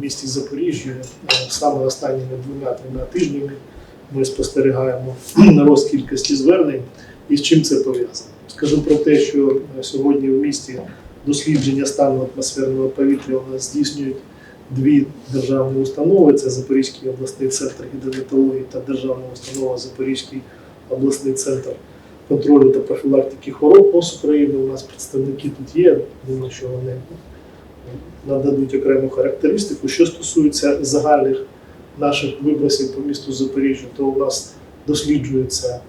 місті Запоріжжя е, саме останніми двома-трьома тижнями ми спостерігаємо рост кількості звернень і з чим це пов'язано. Скажу про те, що е, сьогодні в місті дослідження стану атмосферного повітря у нас здійснюють дві державні установи: це Запорізький обласний центр гідрометеорології та державна установа Запорізький обласний центр контролю та профілактики хвороб ПОС України. У нас представники тут є. Думаю, що вони нададуть окрему характеристику. Що стосується загальних наших вибросів по місту Запоріжжя, то у нас досліджується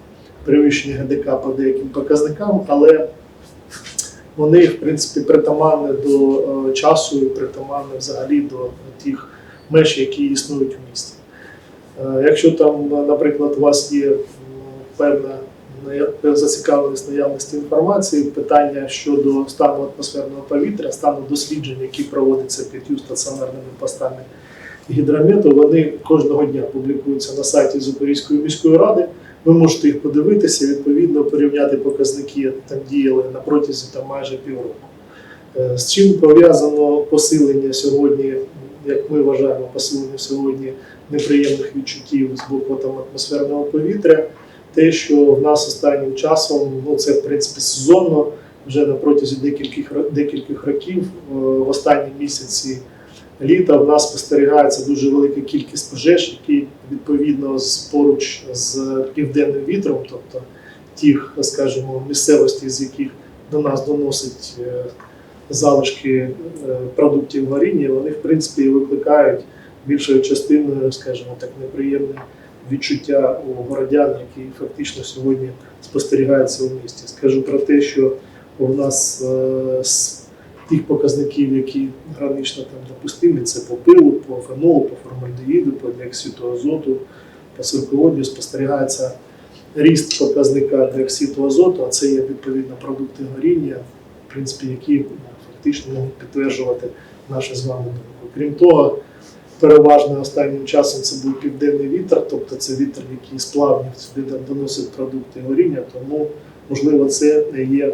перевищення ГДК по деяким показникам, але вони, в принципі, притаманні до е, часу і притаманні взагалі до тих меж, які існують в місті. Е, Якщо там, наприклад, у вас є певна зацікавленість наявності інформації, питання щодо стану атмосферного повітря, стану досліджень, які проводяться п'ятью стаціонарними постами гідромету, вони кожного дня публікуються на сайті Запорізької міської ради. Ви можете їх подивитися, відповідно порівняти показники там діяли на протязі там майже півроку. Е, З чим пов'язано посилення сьогодні, як ми вважаємо, посилення сьогодні неприємних відчуттів з боку там, атмосферного повітря, те, що в нас останнім часом, ну це в принципі сезонно, вже на протязі декількох, декількох років, е, в останні місяці літа в нас спостерігається дуже велика кількість пожеж, які відповідно з поруч з південним вітром, тобто тих, скажімо, місцевості, з яких до нас доносить е, залишки е, продуктів горіння, вони в принципі викликають більшою частиною, скажімо так, неприємне відчуття у городян, які фактично сьогодні спостерігаються у місті. Скажу про те, що у нас е, з тих показників, які гранично там допустимі, це по пилу, по фенолу, по формальдеїду, по диоксиду азоту, по силководню спостерігається ріст показника диоксиду азоту, а це є відповідно продукти горіння, в принципі, які ну, фактично можуть підтверджувати нашу з вами думку. Крім того, переважно останнім часом це був південний вітер, тобто це вітер, який з плавнів сюди доносить продукти горіння, тому можливо це є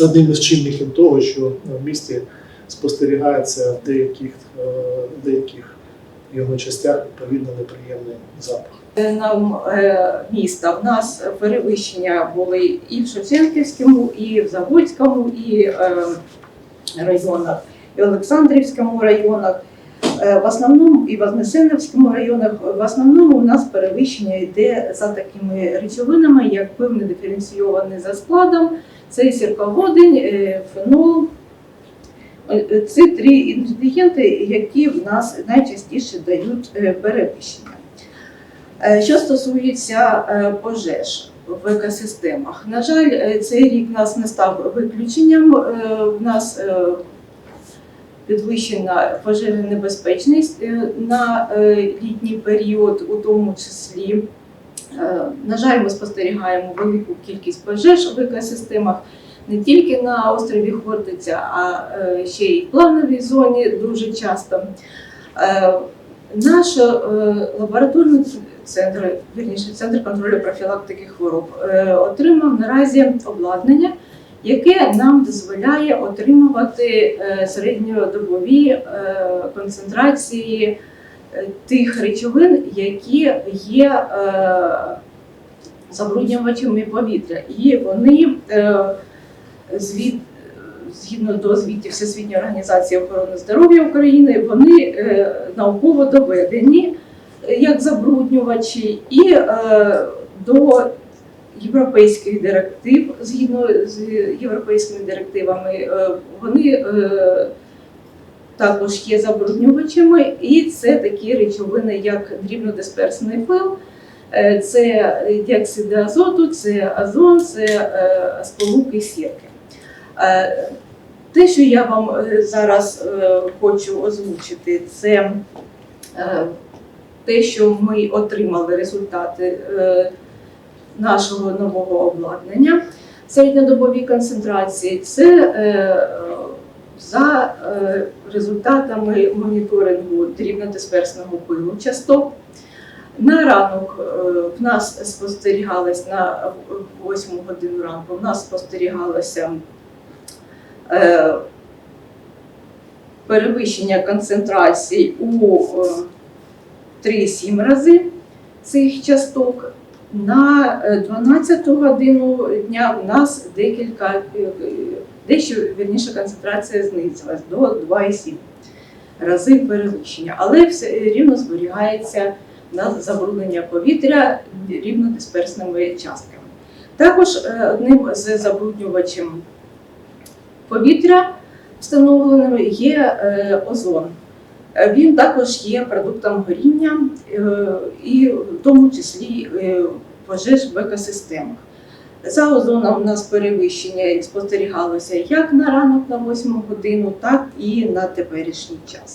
одним із чинників того, що в місті спостерігається в деяких, е, деяких його частях відповідно неприємний запах. нам е, міста. В нас перевищення були і в Шевченківському, і в Заводському, і е, районах, і в Олександрівському районах. Е, В основному і в Вознесенівському районах в основному у нас перевищення йде за такими речовинами, як пивний диференційований за складом, це сірководень, е, фенол. Е, е, Це три інгредієнти, які в нас найчастіше дають перевищення. Що стосується пожеж в екосистемах, на жаль, цей рік нас не став виключенням. В нас підвищена пожежна небезпечність е, на е, літній період, у тому числі. Е, На жаль, ми спостерігаємо велику кількість пожеж в екосистемах не тільки на острові Хортиця, а ще й в плановій зоні дуже часто. Наш лабораторний центр, вірніше, центр контролю профілактики хвороб, отримав наразі обладнання, яке нам дозволяє отримувати е, середньодобові е, концентрації е, тих речовин, які є забруднювачами повітря. І вони звід, згідно до звітів Всесвітньої організації охорони здоров'я України, вони науково доведені як забруднювачі і до європейських директив, згідно з європейськими директивами, е, вони е, також є забруднювачами, і це такі речовини, як дрібнодисперсний пил. Е, Це діоксиди азоту, це озон, це сполуки сірки. Те, що я вам зараз хочу озвучити, це те, що ми отримали результати нашого нового обладнання середньодобові концентрації. Це е, за е, результатами моніторингу дрібнодисперсного пилу частот. На ранок е, в нас спостерігалось на 8 годину ранку, в нас спостерігалося е, перевищення концентрацій у е, 3-7 рази цих часток. На е, 12 годину дня у нас декілька, е, е, дещо вірніше концентрація знизилась до 2,7 рази перевищення, але все рівно зберігається на забруднення повітря рівнодисперсними частками. Також е, одним з забруднювачів повітря встановленим є е, озон. Е, Він також є продуктом горіння е, і в тому числі е, пожеж в екосистемах. За озоном у нас перевищення спостерігалося як на ранок на 8 годину, так і на теперішній час.